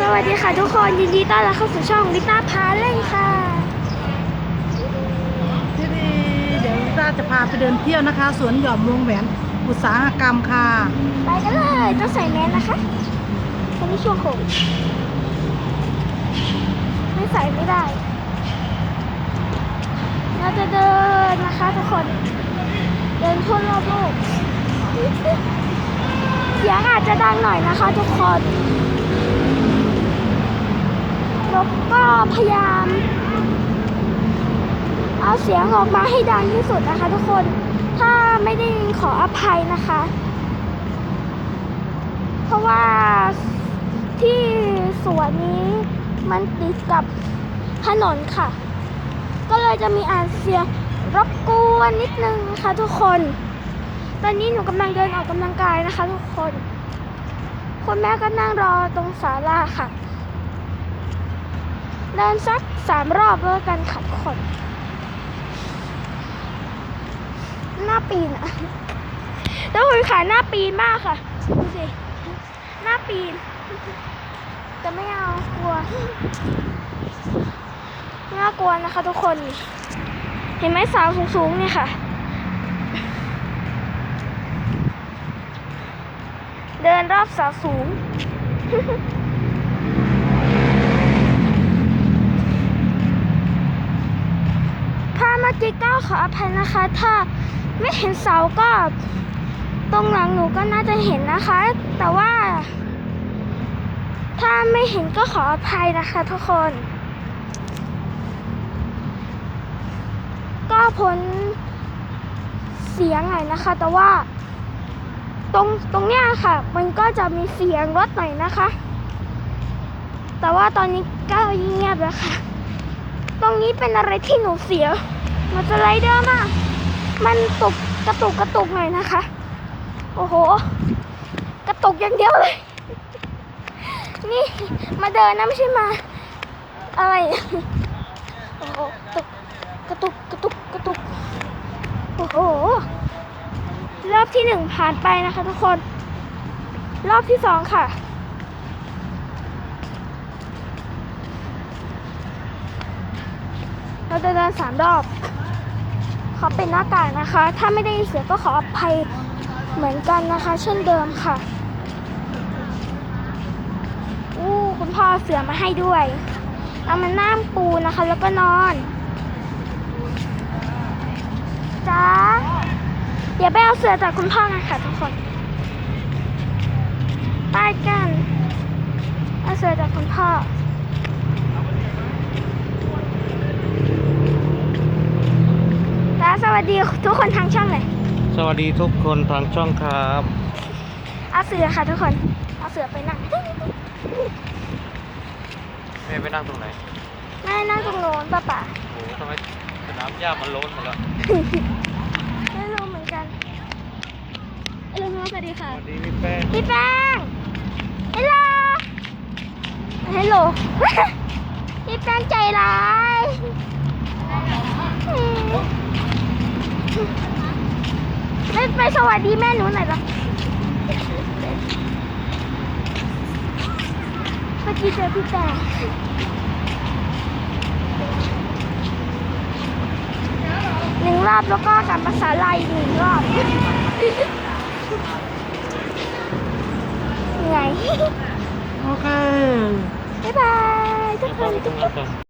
สวัสดีค่ะทุกคนยินดีต้อนรับเข้าสู่ช่องลิต้าพาเล่นค่ะที่นี่เดี๋ยวเราจะพาไปเดินเที่ยวนะคะ สวนหย่อมวงแหวนอุตสาหกรรมค่ะ ไปกันเลยต้องใส่แมสนะคะตอนนี้ช่วงโควิดไม่ใส่ไม่ได้ เราจะเดินนะคะทุกคน เดินทั่วรอบโลกเสียงอาจจะดังหน่อยนะคะทุกคนแล้วก็ พยายาม เอาเสียงออกมาให้ดังที่สุดนะคะ ทุกคน ถ้าไม่ได้ยินขออภัยนะคะ เพราะว่าที่สวนนี้มันติดกับถนนค่ะ ก็เลยจะมีอาเสียงรบกวนนิดนึงค่ะทุกคน ตอนนี้หนูกำลังเดินออกกำลังกายนะคะ ทุกคน คุณแม่ก็นั่งรอตรงศาลาค่ะ เดินสักสามรอบแล้วกันค่ะทุกคนหน้าปีนอะแล้วคุณขาหน้าปีนมากค่ะดูสิหน้าปีน แต่ไม่เอากลัวไม่น่ากลัวนะคะทุกคน เห็นไหมสาวสูงๆเนี่ยค่ะ เดินรอบสาวสูง ถ้าเมื่อกี้ก็ ขออภัยนะคะ ถ้าไม่เห็นเสาก็ตรงหลังหนูก็น่าจะเห็นนะคะ แต่ว่า ถ้าไม่เห็นก็ขออภัยนะคะทุกคน ก็พ้นเสียงหน่อยนะคะ แต่ว่า ตรงตรงเนี้ยค่ะ มันก็จะมีเสียงรถหน่อยนะคะ แต่ว่าตอนนี้ก็เงียบแล้วค่ะ ตรงนี้เป็นอะไรที่หนูเสีย มันสไลเดอร์มาก มันตกกระตุกกระตุกหน่อยนะคะ โอ้โห กระตุกอย่างเดียวเลย นี่มาเดินนะไม่ใช่มา อะไร โอ้โหกระตกกระตุกกระตุกกระตุก โอ้โห รอบที่หนึ่งผ่านไปนะคะทุกคน รอบที่สองค่ะ เราจะเดินสามรอบขอเป็นหน้ากากนะคะ ถ้าไม่ได้เสียงก็ขออภัยเหมือนกันนะคะ เช่นเดิมค่ะอู้คุณพ่อเสือมาให้ด้วยเอามานั่งปูนะคะ แล้วก็นอนจ้าเดี๋ยวไปเอาเสือจากคุณพ่อกันค่ะทุกคนไปกันเอาเสือจากคุณพ่อ วสวัสดีทุกคนทางช่องเลยสวัสดีทุกคนทางช่องครับเอาเสือค่ะทุกคนเอาเสือไปนั่งแม่ไปนั่งตรงไหนแม่นั่งตรงโน้นป้าป่าโอ้โหทำไมสนามหญ้ามันโล้นหมดแล้วไม่รู้เหมือนกันเออสวัสดีสค่ะวัสดีพี่แป้งพี่แป้งฮัลโหลฮัลโหลพี่แป้งใจร้าย ไม่ไปสวัสดีแม่หนูหน่อยปะเมื่อกี้เจอพี่แป้งหนึ่งรอบแล้วก็กลับภาษาลายอีกหนึ่งรอบเหนื่อยโอเค บ๊ายบายทุกคนเดี๋ยวพ่อไปทำงานก่อน